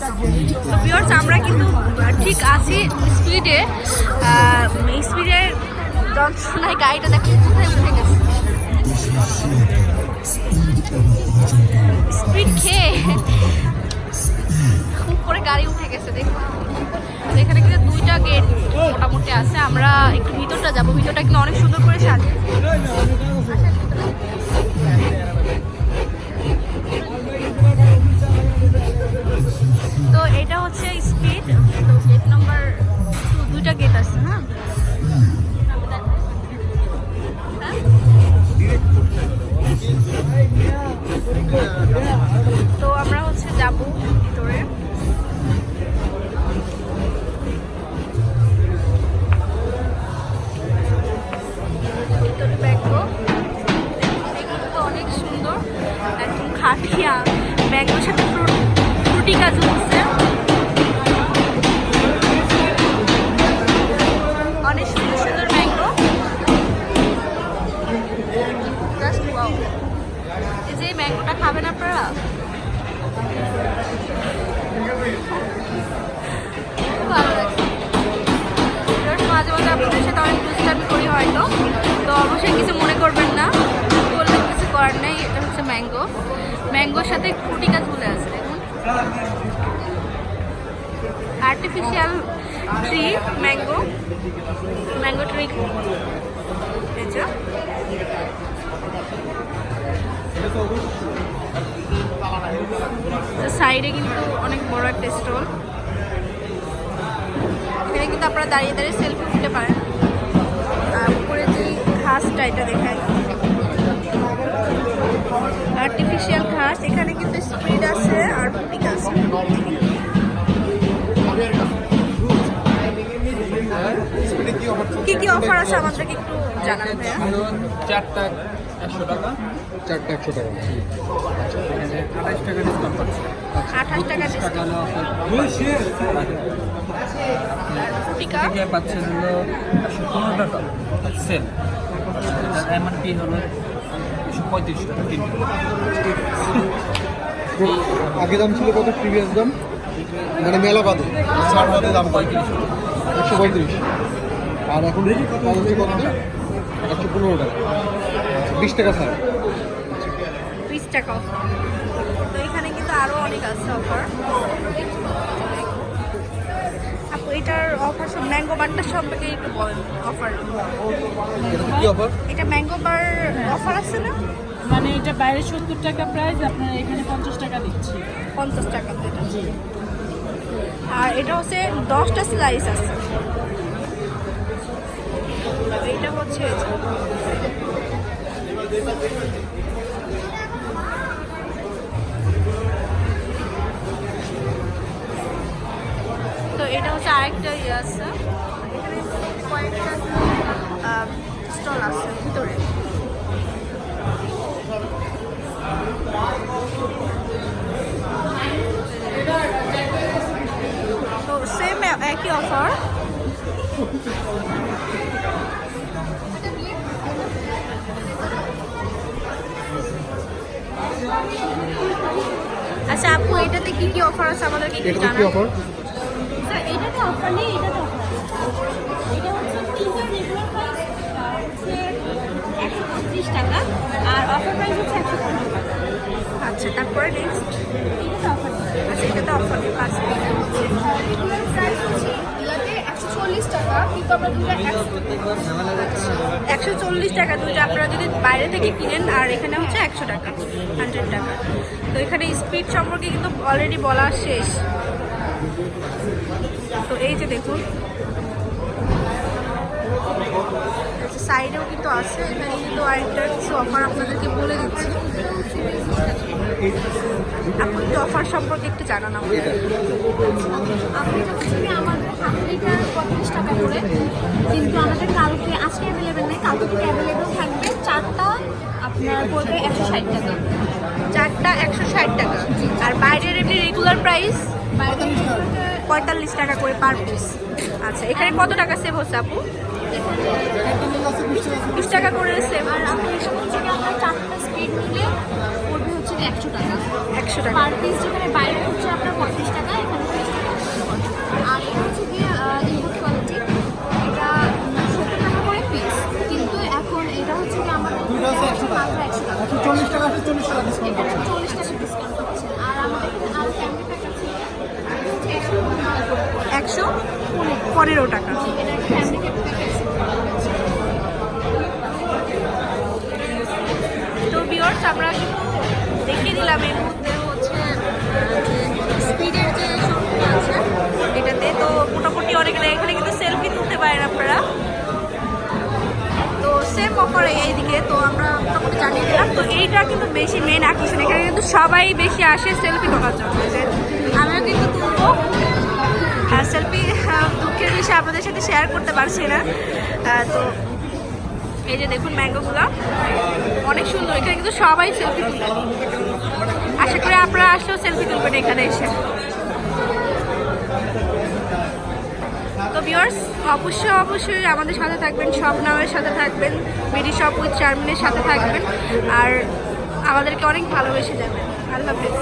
তো আমরা কিন্তু ঠিক আছি স্পিডে স্পিডের যন্ত্রণায় গাড়িটা দেখো, কোথায় উঠে গেছে? স্পিড খেয়ে খুব করে গাড়ি উঠে গেছে দেখুন এখানে কিন্তু দুইটা গেট মোটামুটি আছে, আমরা একটু ভিতরটা যাব। ভিতরটা কিন্তু অনেক সুন্দর করে সাজে তো আমরা হচ্ছে যাব ভিতরে। ভিতরে ব্যাগও দেখুন তো অনেক সুন্দর। একদম খাটিয়া ব্যাগের সাথে ফ্রুটি কাজ হচ্ছে। যে ম্যাঙ্গোটা খাবেন আপনারা? ভালো লাগছে। মাঝে মাঝে আপনাদের সাথে অনেক দুষ্টামি করি হয়তো। তো অবশ্যই কিছু মনে করবেন না। বললে কিছু করার নেই। এটা হচ্ছে ম্যাঙ্গো। ম্যাঙ্গোর সাথে ফুটি গাছ বলে আছে artificial tree mango mango tree সাইডে কিন্তু অনেক বড় একটা স্টল এখানে কিন্তু আপনারা দাঁড়িয়ে দাঁড়িয়ে সেলফি নিতে পারেন। উপরে যে ঘাসটা, এটা দেখায় আর্টিফিশিয়াল ঘাস। এখানে কিন্তু স্পিড আছে আর পুটিক আছে। কি কি অফার আছে আমাদেরকে একটু ভাইয়া চারটা একশো টাকা। চারটা একশো টাকা। আঠাশ টাকা ডিসকাউন্ট পাচ্ছে আঠাশ টাকা পাচ্ছেন হলো একশো পনেরো টাকা। সেল এটার এমআরপি হলো একশো পঁয়ত্রিশ টাকা তিনটে আগে দাম ছিল কত? প্রিভিয়াস দাম? মানে মেলা ছাড় বাদে দাম কত পঁয়ত্রিশ। একশো পঁয়ত্রিশ। আর এখন কত একশো পনেরো টাকা। বিশ টাকা ছাড়। বিশ টাকা। তো এখানে কিন্তু আরও অনেক আছে অফার আপু এটার অফার সব ম্যাঙ্গো বারটা সম্পর্কে একটু বলেন অফার এটা কি অফার এটা ম্যাঙ্গো বার অফার আছে না? মানে এটা বাইরে সত্তর টাকা প্রাইস আপনার এখানে পঞ্চাশ টাকা দিচ্ছি। পঞ্চাশ টাকা এটা আর এটা হচ্ছে দশটা স্লাইস আছে। হচ্ছে তো এটা হচ্ছে আরেকটা ইয়ে আছে। কয়েকটা স্টল আছে ভিতরে। আচ্ছা আপু এটাতে কি কি অফার আছে? আমাদেরকে একটু জানান কি অফার স্যার এটাতে অফার নেই এটাতে অফার এটা হচ্ছে তিনটা রেগুলার প্রাইস হচ্ছে টাকা আর অফার প্রাইস হচ্ছে একশো পনেরো টাকা। আচ্ছা তারপরে নেক্সট এটাতে অফার নেই। আচ্ছা এটাতে অফার আছে রেগুলার প্রাইস হচ্ছে এগুলোতে একশো চল্লিশ একশো চল্লিশ টাকা দুইটা। আপনারা যদি বাইরে থেকে কিনেন, আর এখানে হচ্ছে একশো টাকা হান্ড্রেড টাকা। তো এখানে স্পিড সম্পর্কে কিন্তু অলরেডি বলা শেষ। তো এই যে দেখুন সাইডেও কিন্তু আছে এখানে কিন্তু আরেকটা কিছু অফার আপনাদেরকে বলে দিচ্ছি। আপনি একটু অফার সম্পর্কে একটু জানান আমাদের হচ্ছে আমাদের হাফ লিটার পঁয়ত্রিশ টাকা করে কিন্তু আমাদের কালকে আজকে অ্যাভেলেবেল নেই কালকে থেকে অ্যাভেলেবেল থাকবে চারটা আপনার পড়বে একশো ষাট টাকা। চারটা একশো ষাট টাকা। আর বাইরের এমনি রেগুলার প্রাইস বাইরে পঁয়তাল্লিশ টাকা করে পার পিস আচ্ছা এখানে কত টাকা সেভ হচ্ছে আপু? বিশ টাকা করে সেম আর আমরা এই সকল জায়গায় আমরা চারটা স্পিড নিলে পড়বে হচ্ছে একশো টাকা। একশো টাকা। পার পিস যেখানে বাইরে হচ্ছে আপনার পঁয়ত্রিশ টাকা এখানে তিরিশ টাকা আর এটা হচ্ছে গিয়ে ইনপুট কোয়ালিটি এটা সত্তর টাকা করে পিস কিন্তু এখন এটা হচ্ছে কি আমার মাত্র একশো টাকা আচ্ছা, চল্লিশ টাকা চল্লিশ টাকা চল্লিশ টাকা ডিসকাউন্ট হচ্ছে। আর আমাদের একশো পনেরো। টাকা। এটা ফ্যামিলি এইদিকে তো আমরা মোটামুটি জানিয়ে দিলাম। তো এইটা কিন্তু বেশি মেন আকর্ষণ এখানে কিন্তু সবাই বেশি আসে সেলফি তোলার জন্য। যে আমিও কিন্তু তুলবো। সেলফি দুঃখের বিষয়ে আপনাদের সাথে শেয়ার করতে পারছি না। আহ, তো এই যে দেখুন ম্যাঙ্গোগুলো অনেক সুন্দর এখানে কিন্তু সবাই সেলফি তুলবে আশা করি আপনারা আসলেও সেলফি তুলবেন এখানে এসে। ভিউয়ার্স অবশ্যই অবশ্যই আমাদের সাথে থাকবেন সব নামের সাথে থাকবেন, বিডি সব উইথ চারমিনের সাথে থাকবেন, আর আমাদেরকে অনেক ভালোবেসে যাবেন। আল্লাহ হাফেজ।